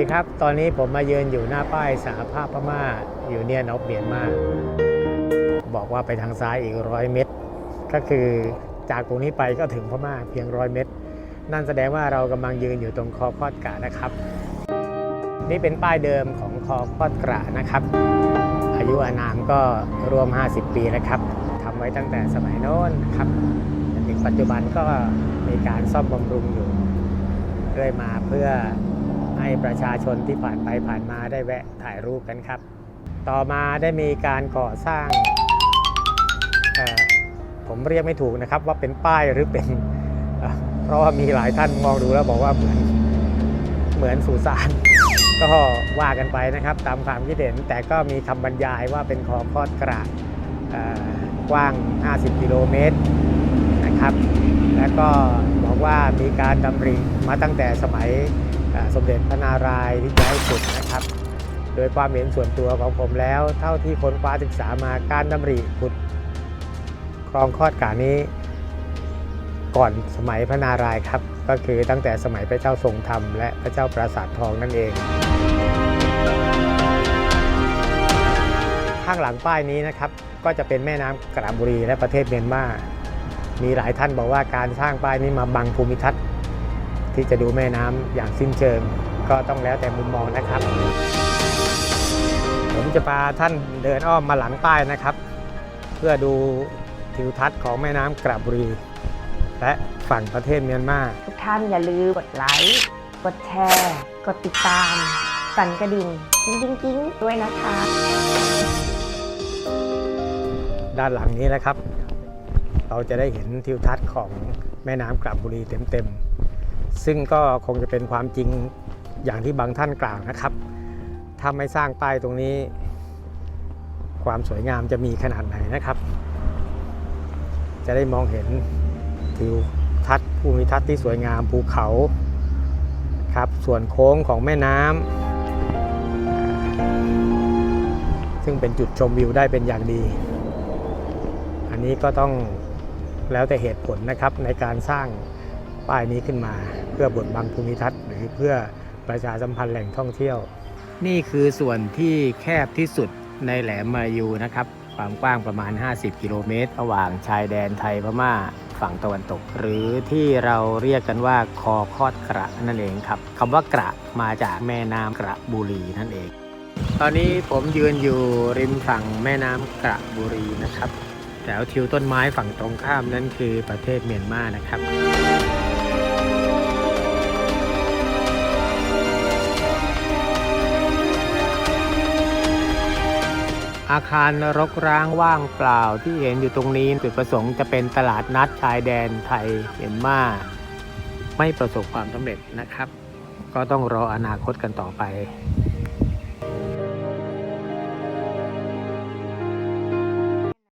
ดีครับ ตอนนี้ผมมายืนอยู่หน้าป้ายสหภาพพม่าอยู่เนี่ยนอบเมียนมา บอกว่าไปทางซ้ายอีกร้อยเมตร ก็คือจากตรงนี้ไปก็ถึงพม่าเพียงร้อยเมตร นั่นแสดงว่าเรากำลังยืนอยู่ตรงคอคอดกะนะครับ นี่เป็นป้ายเดิมของคอคอดกะนะครับ อายุอานามก็รวม 50 ปีแล้วครับทำไว้ตั้งแต่สมัยโน้นนะครับจนถึงปัจจุบันก็มีการซ่อมบำรุงอยู่เรื่อยมาเพื่อ ให้ประชาชนที่ผ่านไปผ่านมาได้แวะถ่ายรูปกันครับ ต่อมาได้มีการก่อสร้าง ผมเรียกไม่ถูกนะครับว่าเป็นป้ายหรือเป็น เพราะว่ามีหลายท่านมองดูแล้วบอกว่าเหมือนเหมือนสุสานก็ว่ากันไปนะครับ ตามความคิดเห็นแต่ก็มีคำบรรยายว่าเป็นคลองคอดกระกว้าง 50 กิโลเมตรนะครับ แล้วก็ บอกว่ามีการดำริมาตั้งแต่สมัยสมเด็จพระนารายณ์ที่ย้ายสุดนะครับ โดยความเห็นส่วนตัวของผมแล้ว เท่าที่ค้นคว้าศึกษามาการดำริขุดคลองคอดกานี้ ก่อนสมัยพระนารายณ์ครับ ก็คือตั้งแต่สมัยพระเจ้าทรงธรรมและพระเจ้าปราสาททองนั่นเอง ข้างหลังป้ายนี้นะครับก็จะเป็นแม่น้ำกระบุรีและประเทศเมียนมา มีหลายท่านบอกว่าการสร้างป้ายนี้มาบังภูมิทัศน์ที่จะดูแม่น้ำอย่างสิ้นเชิง ก็ต้องแล้วแต่มุมมองนะครับ ผมจะพาท่านเดินอ้อมมาหลังป้ายนะครับ เพื่อดูทิวทัศน์ของแม่น้ำกระบุรี และฝั่งประเทศเมียนมาทุกท่านอย่าลืมกดไลค์ กดแชร์ กดติดตาม สั่นกระดิ่งกิ้งกิ้งกิ้งด้วยนะคะ ด้านหลังนี้นะครับ เราจะได้เห็นทิวทัศน์ของแม่น้ำกระบุรีเต็มๆ ซึ่งก็คงจะเป็นความจริงอย่างที่บางท่านกล่าวนะครับ ถ้าไม่สร้างป้ายตรงนี้ ความสวยงามจะมีขนาดไหนนะครับ จะได้มองเห็นทิวทัศน์ภูมิทัศน์ที่สวยงามภูเขาครับส่วนโค้งของแม่น้ำซึ่งเป็นจุดชมวิวได้เป็นอย่างดี อันนี้ก็ต้อง แล้วแต่เหตุผลนะครับในการสร้างป้ายนี้ขึ้นมา เพื่อบดบังภูมิทัศน์หรือเพื่อประชาสัมพันธ์แหล่งท่องเที่ยว นี่คือส่วนที่แคบที่สุดในแหลมมายูนะครับความกว้างประมาณ 50 กิโลเมตร ระหว่างชายแดนไทยพม่าฝั่งตะวันตก หรือที่เราเรียกกันว่าคอคอดกระนั่นเองครับคำว่ากระมาจากแม่น้ำกระบุรีนั่นเอง ตอนนี้ผมยืนอยู่ริมฝั่งแม่น้ำกระบุรีนะครับ วทิวต้นไม้ฝั่งตรงข้ามนั่นคือประเทศเมียนมานะครับอาคารรกร้างว่างเปล่าที่เห็นอยู่ตรงนี้จุดประสงค์จะเป็นตลาดนัดชายแดนไทยเมียนมาไม่ประสบความสำเร็จนะครับ ก็ต้องรออนาคตกันต่อไป